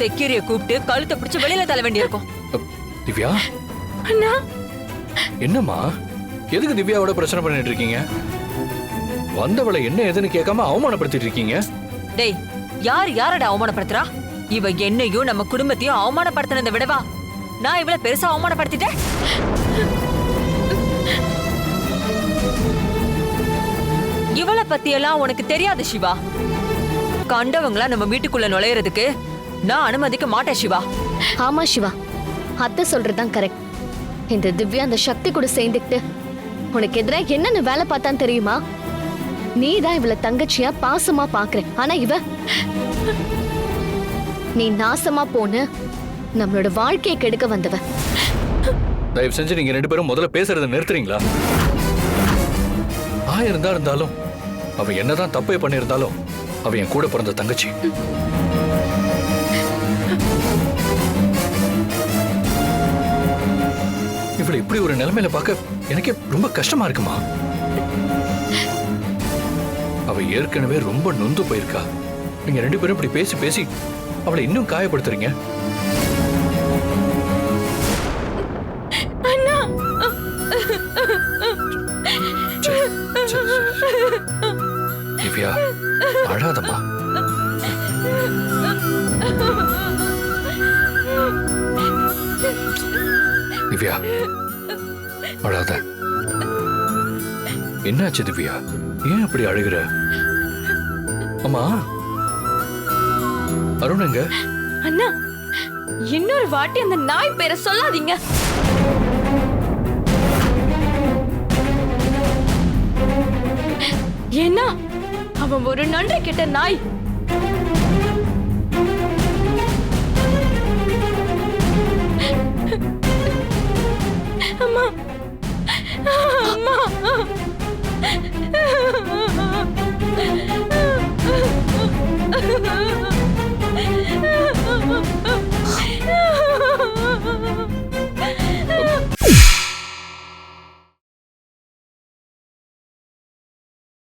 செக்யூரிய கூப்பிட்டு கழுத்தை பிடிச்சு வெளியில தள்ள வேண்டியிருக்கும். திவ்யா? அண்ணா? என்னம்மா? எதுக்கு திவ்யாவோட பிரச்சனை பண்ணிட்டு இருக்கீங்க? வந்தவளை என்ன ஏதுன்னு கேட்காம அவமானப்படுத்திட்டு இருக்கீங்க? டேய் யார் யாரடா அவமானப்படுத்துறா? இவ என்னையும் நம்ம குடும்பத்தையும் அவமானப்படுத்தினதை விடவா? நான் இவள பெருசா அவமானப்படுத்திட்டேன்? இவளை பத்தியெல்லாம் உனக்கு தெரியாது சிவா. கண்டவங்களா நம்ம வீட்டுக்குள்ள நுழையறதுக்கு நான் அனுமதிக்க மாட்டேன் சிவா. ஆமா சிவா. அத்தை சொல்றதுதான் கரெக்ட் இந்த திவ்யா அந்த சக்தி கூட சேர்ந்துக்கிட்டு உனக்கு எதிரா என்னென்ன வேலை பார்த்தான்னு தெரியுமா? நீ தான் இவள தங்கச்சியா பாசமா பாக்குற ஆனா இவ நீ நாசமா போன நம்மளோட வாழ்க்கையை கெடுக்க வந்தவ. தயவு செஞ்சு நீங்க ரெண்டு பேரும் முதல்ல பேசுறதை நிறுத்துறீங்களா? ஆயிரம் தான் இருந்தாலும் அவ என்னதான் தப்பே பண்ணியிருந்தாலும் அவ என் கூட பிறந்த தங்கச்சி. இவளை இப்படி ஒரு நிலைமையில பார்க்க எனக்கே ரொம்ப கஷ்டமா இருக்குமா? அவ ஏற்கனவே ரொம்ப நொந்து போயிருக்கா. நீங்க ரெண்டு பேரும் இப்படி பேசி பேசி அவளை இன்னும் காயப்படுத்துறீங்க. திவ்யா அழாதம்மா. திவ்யா. அழாத என்னாச்சு திவ்யா? ஏன் அப்படி அழுகிற? அம்மா? அருணுங்க அண்ணா இன்னொரு வாட்டி அந்த நாய் பேரை சொல்லாதீங்க. ஏன்னா அவன் ஒரு நன்றி கிட்ட நாய்.